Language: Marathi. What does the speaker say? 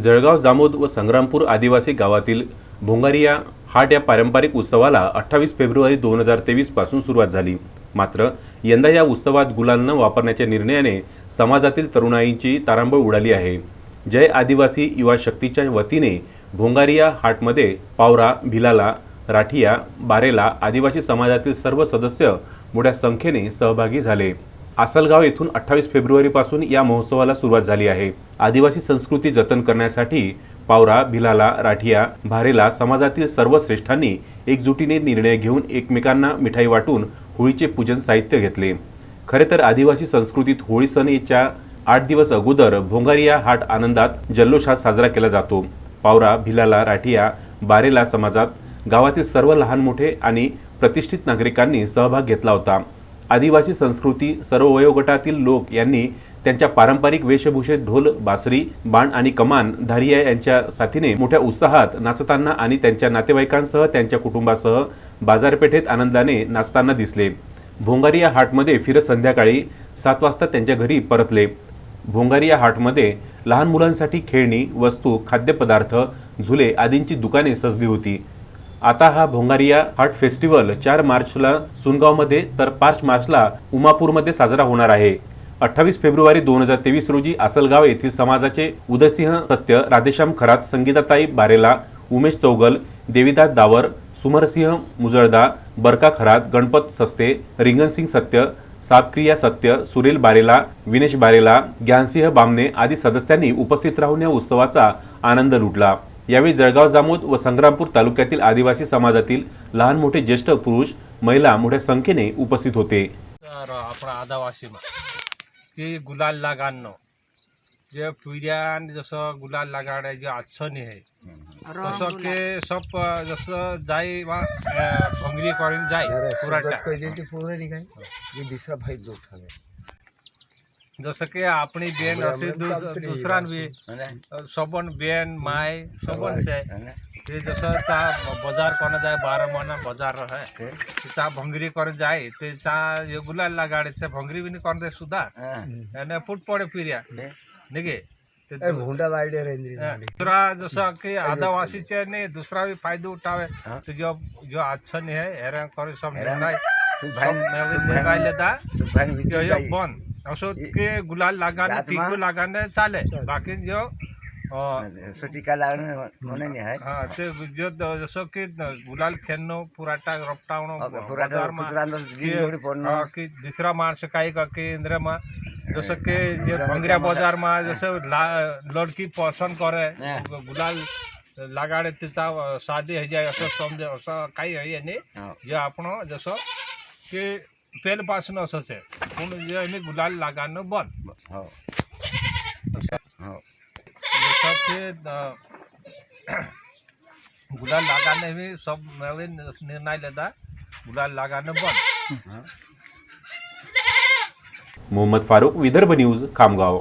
जळगाव जामोद व संग्रामपूर आदिवासी गावातील भोंगारिया हाट या पारंपरिक उत्सवाला अठ्ठावीस फेब्रुवारी दोन हजार तेवीसपासून सुरुवात झाली. मात्र यंदा या उत्सवात गुलाल न वापरण्याच्या निर्णयाने समाजातील तरुणाईंची तारांबळ उडाली आहे. जय आदिवासी युवा शक्तीच्या वतीने भोंगारिया हाटमध्ये पावरा भिलाला राठिया बारेला आदिवासी समाजातील सर्व सदस्य मोठ्या संख्येने सहभागी झाले. आसलगाव येथून अठ्ठावीस फेब्रुवारीपासून या महोत्सवाला सुरुवात झाली आहे. आदिवासी संस्कृती जतन करण्यासाठी पावरा भिलाला राठिया भारेला समाजातील सर्व श्रेष्ठांनी एकजुटीने निर्णय घेऊन एकमेकांना मिठाई वाटून होळीचे पूजन साहित्य घेतले. खरे तर आदिवासी संस्कृतीत होळी सण आठ दिवस अगोदर भोंगारिया हाट आनंदात जल्लोषात साजरा केला जातो. पावरा भिलाला राठिया बारेला समाजात गावातील सर्व लहान मोठे आणि प्रतिष्ठित नागरिकांनी सहभाग घेतला होता. आदिवासी संस्कृती सर्व वयोगटातील लोक यांनी त्यांच्या पारंपरिक वेशभूषेत ढोल बासरी बाण आणि कमान धारिया यांच्या साथीने मोठ्या उत्साहात नाचताना आणि त्यांच्या नातेवाईकांसह त्यांच्या कुटुंबासह बाजारपेठेत आनंदाने नाचताना दिसले. भोंगारिया हाटमध्ये फिरत संध्याकाळी सात वाजता त्यांच्या घरी परतले. भोंगारिया हाटमध्ये लहान मुलांसाठी खेळणी वस्तू खाद्यपदार्थ झुले आदींची दुकाने सजली होती. आता हा भोंगारिया हार्ट फेस्टिवल चार मार्चला सुनगावमध्ये तर पाच मार्चला उमापूरमध्ये साजरा होणार आहे. अठ्ठावीस फेब्रुवारी दोन हजार तेवीस रोजी आसलगाव येथील समाजाचे उदयसिंह सत्य राधेश्याम खरात संगीताताई बारेला उमेश चौगल देविदास दावर सुमरसिंह मुजळदा बरका खरात गणपत सस्ते रिंगणसिंग सत्य सापक्रिया सत्य सुरेल बारेला विनेश बारेला ज्ञानसिंह बामने आदी सदस्यांनी उपस्थित राहून या उत्सवाचा आनंद लुटला. यावेळी जळगाव जामोद व संग्रामपूर तालुक्यातील आदिवासी समाजातील लहान मोठे ज्येष्ठ पुरुष महिला मोठ्या संख्येने उपस्थित होते. आपला आदिवासी ते गुलाल लागान जे पिढ्यान जसं गुलाल लागाडे जे आच्छनी आहे तसं ते सब जसं जाई भंगरी करून जाई पुराटा जे भाई जोट जसं की आपली बेन असे दुसरा सबन बेन माय सबन से ते जसं चा बजार कोण जाय बारा महिना बजार आहे चा भंगरी कोण जाय ते चा गुलालला गाडी ते भंगरी बिनी कोण जाय सुद्धा आणि फुट पडे फिर्या निघे दुसरा जसं की आदिवासीचे नाही दुसरा बी फायदा उठावे तो जो जो आच्छन है हेरा करे सब निर्णय निर्णय लेता बंद असं की गुलाल लगाने मा- लगाने चाले बाकी जो अं, टीका लागणं होणं नाही आहे हा ते जो जसं की गुलाल खेळणं पुराटा रपटावणं पुराटा की-. हा, की दुसरा माणूस काही का केंद्रमा जसं की जे भंगऱ्या बजारमा जसं लडकी पसंत करे हा. गुलाल लागाडे तिचा साधी हे जे असं समजे असं काही आहे नाही हो. जे आपण जसं की पेलपासून असंच आहे पण जे आम्ही गुलाल लागाणं बंद हो हो जसं की अं, गुलाल लगाने भी सब नवीन निर्णय लेता गुलाल लगाने बंद मोहम्मद फारूक विदर्भ न्यूज खामगाव